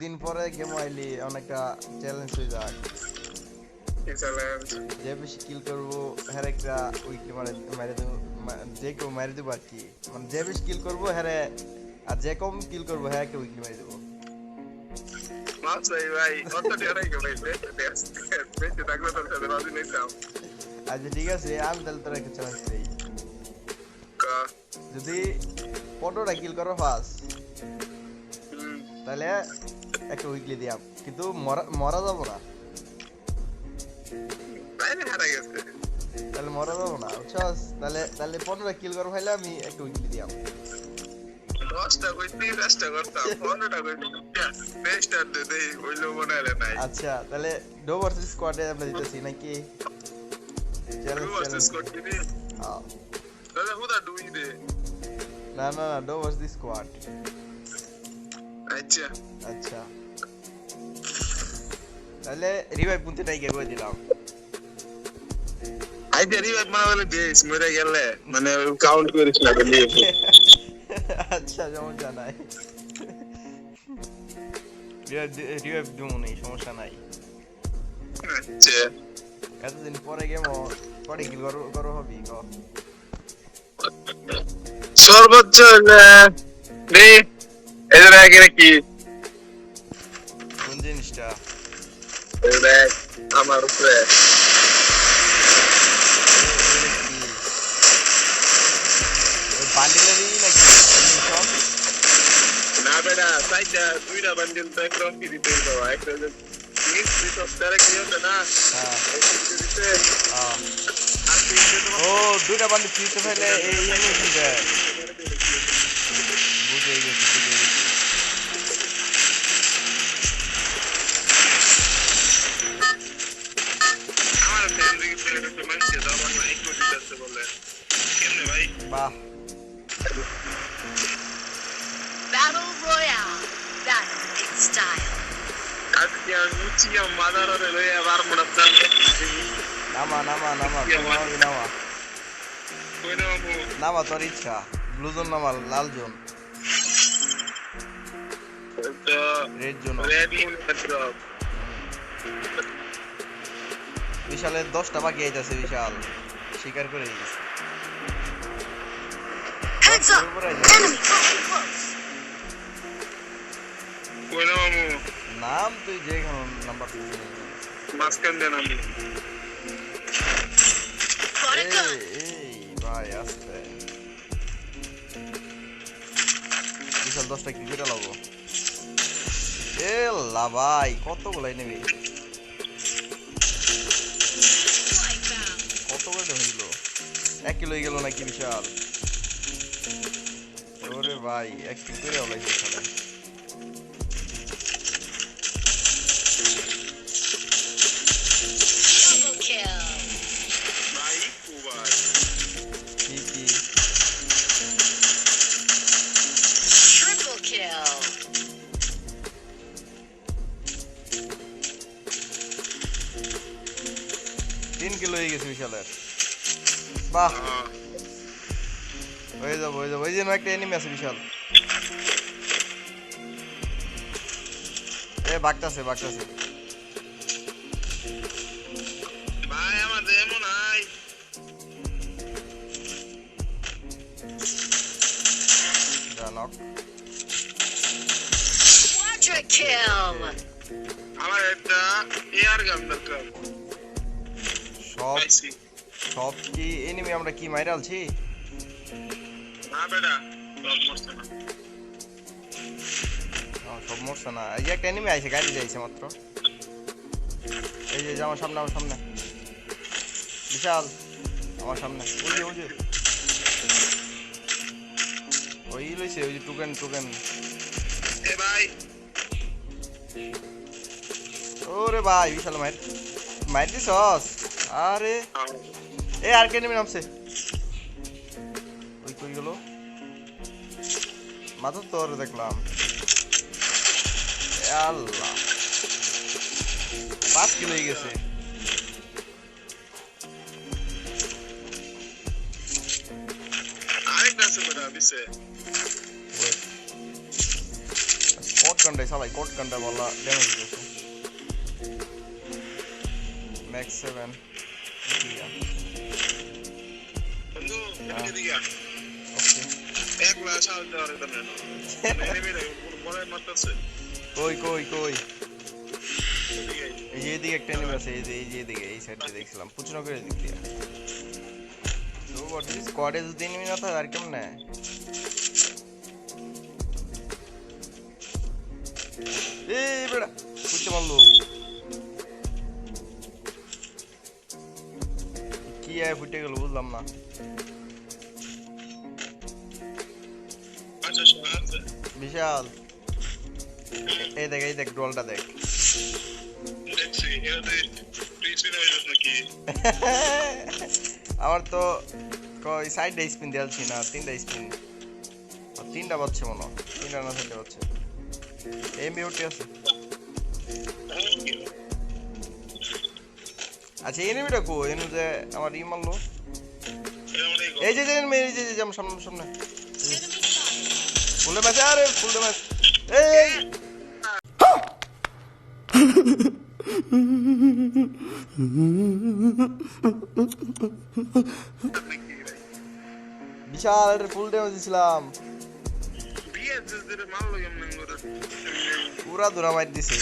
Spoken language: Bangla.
দিন পরে গেম আইলি অনেকটা চ্যালেঞ্জ হয়ে যাক। যে বেশি কিল করব হ্যার একটা উইকলি মারে মারে দেবো যে কেউ মারি দেবো আর কি। মানে যে বেশি কিল করব হ্যারে আর যে কম কিল করব হ্যাঁ একটা উইকলি মারি দেবো। আচ্ছা ঠিক আছে আমি তাহলে তোর একটা চ্যালেঞ্জ দিই যদি পনেরোটা কিল করো ফার্স্ট তাহলে একটা উইকলি দিয়াম কিন্তু মরা মরা যাব না। তাহলে মরা যাব না বুঝছস? তাহলে তাহলে পনেরোটা কিল করো ফাইলে আমি একটা উইকলি দিয়াম দশটা কইতে দশটা করতাম পনেরোটা কইতে বেস্ট আর দে দেই হইল হলে নাই। আচ্ছা তাহলে ডো ভার্সেস স্কোয়াডে আমরা দিতেছি নাকি? না না না ডো ভার্সেস স্কোয়াড আচ্ছা। আচ্ছা। তাহলে রিভাইভ করে দিলাম। আইতে রিভাইভ মা বলে বেশ মরে গেলে। মানে কাউন্ট করিস না আচ্ছা সমস্যা নাই রিভাইভ দিব নেই সমস্যা নাই। আচ্ছা। এতদিন পরে গেম পরে কিল করো করো হবি ক? সর্বোচ্চ রে এদের আগে কি কোন জিনিসটা এদের আমার উপরে বান্ডিলেরই নাকি সব না বেটা সাইডটা দুইটা বান্ডিল তো একদম ফ্রি দিতে দেওয়া একটা যে মিস মিস অফ ডাইরেক্ট নিয়ে না হ্যাঁ দিতে দিতে হ্যাঁ। আর তিনটে তোমার ও দুইটা বান্ডি ফ্রিতে ফেলে এই বুঝে গেছি বাহ Battle Royale. That's its style. আজকে আমি মুচিয়া মাদারে লয়ে আবার হচ্ছে নামা নামা নামা তোমার নামা। কই না মামু নামা তোর ইচ্ছা। ব্লু জোন নামা লাল জোন তো রেড জোন রেড মাত্র বিশালের দশটা বাকি আইতাছে বিশাল। স্বীকার করে দিয়েছে। Heads up! Enemy coming close. কই নাম তুই যে নাম্বার মাঝখান দেন আমি ভাই আসতে বিশাল দশটা কি করে লাবো এ লা ভাই কতগুলাই নেবে? কত করে হইল? এক কিলো হয়ে গেল নাকি বিশাল? ওরে ভাই এক কিলো করে Double kill. ভাই কুবাই তিন কিলো হয়ে গেছে বিশালের। বাহ। হয়ে যাব হয়ে যাব। ওই জন্য একটা এনিমি আছে বিশাল। এ বাগতাছে বাগতাছে। ভাই আমার এমন আই জানক Quadra kill. আমার একটা এয়ার গান দরকার। সব সব কি এনিমি আমরা কি মাইরা আলছি? না বেটা সব মরছে না। সব মরছে না। এই যে একটা এনিমি আইছে গাড়ি যাইছে মাত্র। এই যে এই যে আমার সামনে আমার সামনে। বিশাল আমার সামনে। ওই যে ওই যে। ওই লইছে ওই যে টুকেন টুকেন এ ভাই। ওরে ভাই বিশাল মাইর মাইর দিছস? আরে। এ আর কে নেমে নামছে? ওই কই গেল? মাথা তোর দেখলাম। আল্লাহ। পাঁচ কিলো হয়ে গেছে। স্পট গানটাই চালাই কোট গানটা বলা ড্যামেজ দিতেছে মনে মারতেছে কই কই কই। এই যে এদিকে একটা এনিমি আছে এই যে এই যে এদিকে এই সাইডে দেখছিলাম পুচনা করে দিক দিয়ে তো ইজ স্কোয়াডে যদি এনিমি না থাকে আর কেমনে এই বেড়া বুঝতে পারল আয় ফুটে গেল বুঝলাম না। আচ্ছা আছে। বিশাল। এই দেখ এই দেখ ডলটা দেখ। হয়ে আমার তো কই সাইডে স্পিন দিয়েছি না তিনটা স্পিন। তিনটা বাজছে মনে হয় তিনটা না চারটে বাজছে এই মিউটি আছে। আচ্ছা এনিমিটা কো এনু যে আমার ই মারলো। এই যে enemy, এই যে যে আমার সামনে সামনে। ফুলে ম্যাচ আরে ফুলে ম্যাচ এই! বিশাল ফুল ড্যামেজ দিছিলাম। পুরা দূরা মার দিছে।